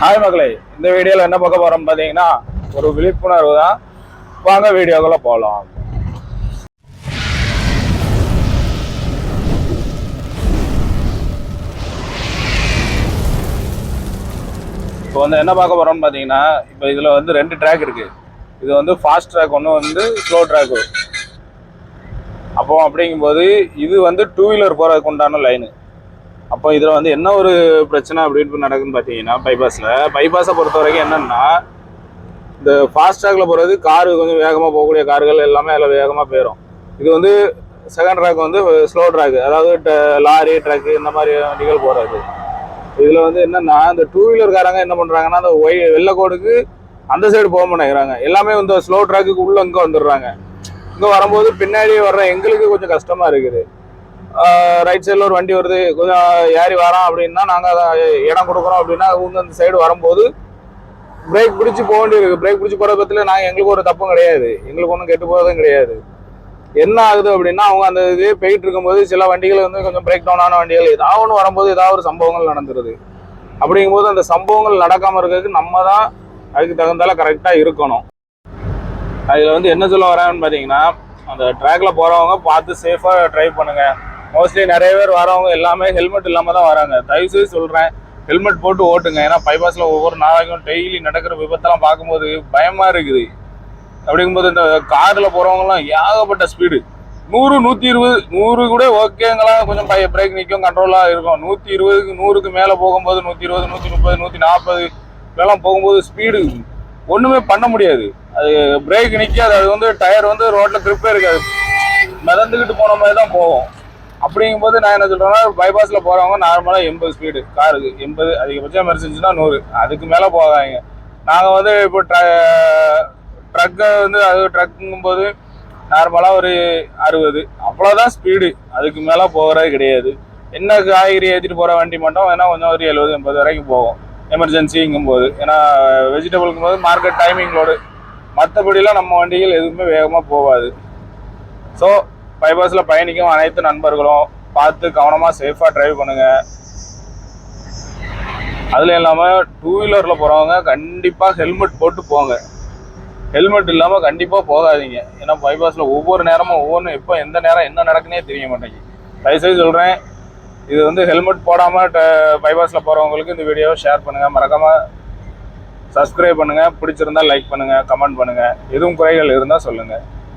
Hi மக்களே இந்த வீடியோவில் என்ன பார்க்க போறோம் பார்த்தீங்கன்னா ஒரு விழிப்புணர்வு தான். வாங்க வீடியோக்குள்ள போகலாம் இப்போ வந்து என்ன பார்க்க போகிறோம்னு பார்த்தீங்கன்னா இப்போ இதில் வந்து ரெண்டு ட்ராக் இருக்கு. இது வந்து ஃபாஸ்ட் ட்ராக் ஒன்று வந்து ஸ்லோ ட்ராக் அப்போ அப்படிங்கும்போது இது வந்து டூ வீலர் போகிறதுக்கு உண்டான லைனு அப்போ இதில் வந்து என்ன ஒரு பிரச்சனை அப்படின்னு நடக்குதுன்னு பார்த்தீங்கன்னா பைபாஸில் பைபாஸை பொறுத்த வரைக்கும் என்னென்னா இந்த ஃபாஸ்ட் போகிறது காரு கொஞ்சம் வேகமாக போகக்கூடிய கார்கள் எல்லாமே அதில் வேகமாக போயிடும் இது வந்து செகண்ட் ட்ராக் வந்து ஸ்லோ ட்ராக் அதாவது ட- லாரி ட்ரக்கு இந்த மாதிரி வண்டிகள் போகிறது இதில் வந்து என்னென்னா இந்த டூ வீலர்காரங்க என்ன பண்ணுறாங்கன்னா அந்த ஒய் வெள்ளக்கோடுக்கு அந்த சைடு போக மாட்டேங்கிறாங்க. எல்லாமே வந்து ஸ்லோ ட்ராக்குக்கு உள்ளே இங்கே வந்துடுறாங்க. இங்கே வரும்போது பின்னாடி வர்ற எங்களுக்கு கொஞ்சம் கஷ்டமாக இருக்குது. ரைட் சைடில் ஒரு வண்டி வருது. கொஞ்சம் ஏறி வரோம் அப்படின்னா நாங்கள் இடம் கொடுக்குறோம் அப்படின்னா அவங்க அந்த சைடு வரும்போது பிரேக் பிடிச்சி போக வேண்டியிருக்கு. பிரேக் பிடிச்சி போகிற பத்தில் நாங்கள் எங்களுக்கு ஒரு தப்பும் கிடையாது. எங்களுக்கு ஒன்றும் கெட்டு போகிறதும் கிடையாது. என்ன ஆகுது அப்படின்னா அவங்க அந்த இது போயிட்டு இருக்கும்போது சில வண்டிகள் வந்து கொஞ்சம் பிரேக் டவுன் ஆன வண்டிகள் ஏதாவது ஒன்று வரும்போது ஏதாவது ஒரு சம்பவங்கள் நடந்துருது. அப்படிங்கும்போது அந்த சம்பவங்கள் நடக்காமல் இருக்கிறதுக்கு நம்ம தான் அதுக்கு தகுந்தால கரெக்டாக இருக்கணும். அதில் வந்து என்ன சொல்ல வரேன்னு பார்த்தீங்கன்னா அந்த ட்ராக்ல போகிறவங்க பார்த்து சேஃபாக ட்ரைவ் பண்ணுங்க. மோஸ்ட்லி நிறைய பேர் வரவங்க எல்லாமே ஹெல்மெட் இல்லாமல் தான் வராங்க. தயவுசெய்து சொல்கிறேன் ஹெல்மெட் போட்டு ஓட்டுங்க. ஏன்னா பைபாஸில் ஒவ்வொரு நாளைக்கும் டெய்லி நடக்கிற விபத்தெல்லாம் பார்க்கும்போது பயமாக இருக்குது. அப்படிங்கும்போது இந்த காரில் போகிறவங்கலாம் ஏகப்பட்ட ஸ்பீடு நூறு நூற்றி இருபது நூறு கூட ஓகேங்களா? கொஞ்சம் பைய பிரேக் நிற்கும் கண்ட்ரோலாக இருக்கும். நூற்றி இருபதுக்கு நூறுக்கு மேலே போகும்போது நூற்றி இருபது நூற்றி முப்பது நூற்றி நாற்பது இதெல்லாம் போகும்போது ஸ்பீடு ஒன்றுமே பண்ண முடியாது. அது பிரேக் நிற்காது அது வந்து டயர் வந்து ரோட்டில் கிரிப்பே இருக்காது. மிதந்துக்கிட்டு போன மாதிரி தான் போகும். அப்படிங்கும்போது நான் என்ன சொல்கிறேன்னா பைபாஸில் போகிறவங்க நார்மலாக எண்பது ஸ்பீடு காருக்கு எண்பது அதிகபட்சம் எமர்ஜென்சினா நூறு. அதுக்கு மேலே போகாதீங்க. நாங்கள் வந்து இப்போ ட்ரக்கை வந்து அது ட்ரக்குங்கும் போது நார்மலாக ஒரு அறுபது. அவ்வளோதான் ஸ்பீடு அதுக்கு மேலே போகிறது கிடையாது. என்ன காய்கறி ஏற்றிட்டு போகிற வண்டி மட்டும் வேணால் கொஞ்சம் ஒரு எழுபது எண்பது வரைக்கும் போகும். எமர்ஜென்சிங்கும் போது ஏன்னா வெஜிடபிள்ங்கும் போது மார்க்கெட் டைமிங்களோடு மற்றபடிலாம் நம்ம வண்டிகள் எதுவுமே வேகமாக போகாது. ஸோ பைபாஸில் பயணிக்கும் அனைத்து நண்பர்களும் பார்த்து கவனமாக சேஃபாக டிரைவ் பண்ணுங்கள் அதுலேயும் இல்லாமல் டூ வீலரில் போகிறவங்க கண்டிப்பாக ஹெல்மெட் போட்டு போங்க. ஹெல்மெட் இல்லாமல் கண்டிப்பாக போகாதீங்க. ஏன்னா பைபாஸில் ஒவ்வொரு நேரமும் ஒவ்வொன்றும் எப்போ எந்த நேரம் என்ன நடக்குன்னே தெரிய மாட்டேங்குது. தயவுசெய்து சொல்கிறேன் இது வந்து ஹெல்மெட் போடாமல் பைபாஸில் போகிறவங்களுக்கு இந்த வீடியோவை ஷேர் பண்ணுங்கள் மறக்காமல் சப்ஸ்கிரைப் பண்ணுங்கள் பிடிச்சிருந்தா லைக் பண்ணுங்கள் கமெண்ட் பண்ணுங்கள் எதுவும் குறைகள் இருந்தால் சொல்லுங்கள்